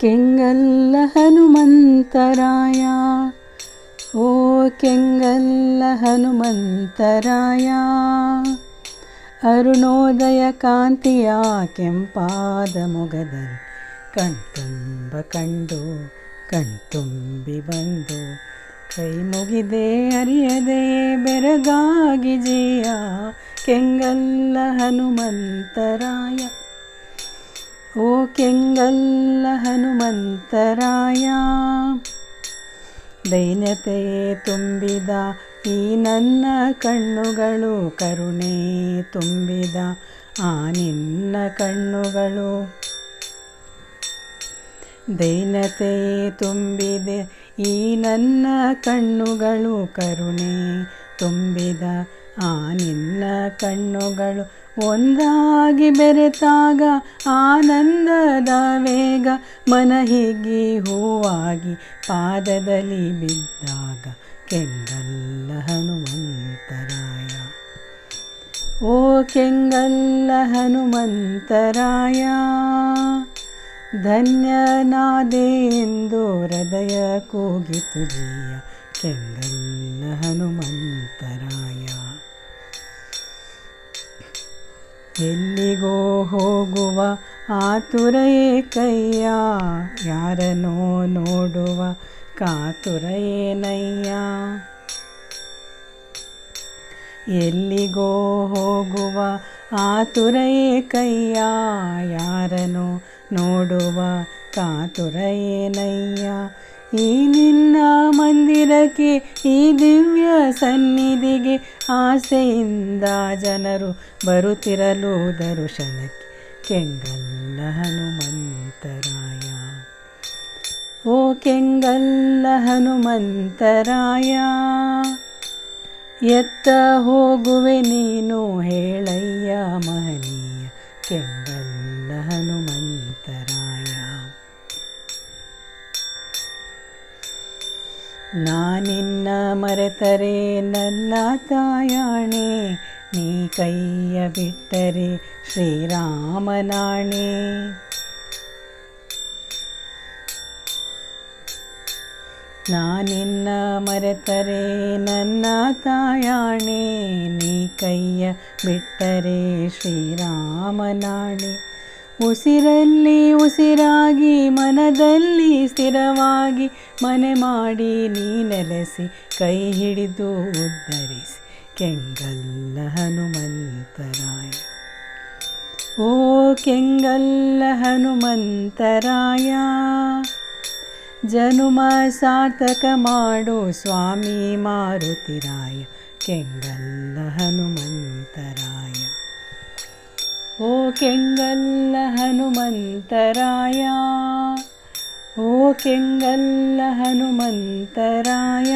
ಕೆಂಗಲ್ಲ ಹನುಮಂತರಾಯ. ಓ ಕೆಂಗಲ್ಲ ಹನುಮಂತರಾಯ. ಅರುಣೋದಯ ಕಾಂತಿಯ ಕೆಂಪಾದ ಮೊಗದಲ್ಲಿ ಕಣ್ತುಂಬ ಕಂಡು, ಕಣ್ತುಂಬಿ ಬಂದು, ಕೈ ಮುಗಿದೆ ಅರಿಯದೆ ಬೆರಗಾಗಿ ಜೀಯ. ಕೆಂಗಲ್ಲ ಹನುಮಂತರಾಯ. ಓ ಕೆಂಗಲ್ಲ ಹನುಮಂತರಾಯ ದೈನ್ಯತೆಯೇ ತುಂಬಿದ ಈ ನನ್ನ ಕಣ್ಣುಗಳು, ಕರುಣೆ ತುಂಬಿದ ಆ ನಿನ್ನ ಕಣ್ಣುಗಳು. ದೈನ್ಯತೆಯೇ ತುಂಬಿದೆ ಈ ನನ್ನ ಕಣ್ಣುಗಳು, ಕರುಣೆ ತುಂಬಿದ ಆ ನಿನ್ನ ಕಣ್ಣುಗಳು ಒಂದಾಗಿ ಬೆರೆತಾಗ ಆನಂದದ ವೇಗ ಮನ ಹಿಗ್ಗಿ ಹೂವಾಗಿ ಪಾದದಲ್ಲಿ ಬಿದ್ದಾಗ ಕೆಂಗಲ್ಲ ಹನುಮಂತರಾಯ. ಓ ಕೆಂಗಲ್ಲ ಹನುಮಂತರಾಯ. ಧನ್ಯನಾದೆ ಎಂದು ಹೃದಯ ಕೂಗಿತು ಜೀಯ ಕೆಂಗಲ್ಲ ಹನುಮಂತರಾಯ. ಎಲ್ಲಿಗೋ ಹೋಗುವ ಆತುರ ಕೈಯ ಯಾರನೋ ನೋಡುವ ಕಾತುರಯೇನಯ್ಯ ಎಲ್ಲಿಗೋ ಹೋಗುವ ಆತುರ ಕೈಯ ಯಾರನೋ ನೋಡುವ ಕಾತುರಯೇನಯ್ಯ? ಈ ನಿನ್ನ ಮಂದಿರಕ್ಕೆ, ಈ ದಿವ್ಯ ಸನ್ನಿಧಿಗೆ ಆಸೆಯಿಂದ ಜನರು ಬರುತ್ತಿರಲು ದರ್ಶನಕ್ಕೆ ಕೆಂಗಲ್ಲ ಹನುಮಂತರಾಯ. ಓ ಕೆಂಗಲ್ಲ ಹನುಮಂತರಾಯ, ಎತ್ತ ಹೋಗುವೆ ನೀನು ಹೇಳಯ್ಯ ಮಹನೀಯ. ಕೆಂಗಲ್ಲ ಹನುಮಂತರಾಯ ನಾನಿನ್ನ ಮರೆತರೆ ನನ್ನ ತಾಯಾಣೆ ನೀ ಕೈಯ ಬಿಟ್ಟರೆ ಶ್ರೀರಾಮನಾಣೆ ನಾನಿನ್ನ ಮರೆತರೆ ನನ್ನ ತಾಯಾಣೆ ನೀ ಕೈಯ ಬಿಟ್ಟರೆ ಶ್ರೀರಾಮನಾಣೆ ಉಸಿರಲ್ಲಿ ಉಸಿರಾಗಿ, ಮನದಲ್ಲಿ ಸ್ಥಿರವಾಗಿ ಮನೆ ಮಾಡಿ ನೀ ನೆಲೆಸಿ, ಕೈ ಹಿಡಿದು ಉದ್ಧರಿಸಿ. ಕೆಂಗಲ್ಲ ಹನುಮಂತರಾಯ. ಓ ಕೆಂಗಲ್ಲ ಹನುಮಂತರಾಯ, ಜನುಮ ಸಾರ್ಥಕ ಮಾಡು ಸ್ವಾಮಿ ಮಾರುತಿರಾಯ. ಕೆಂಗಲ್ಲ ಹನುಮಂತರಾಯ. ओ केङ्गल्ल हनुमन्तराय ओ केङ्गल्ल हनुमन्तराय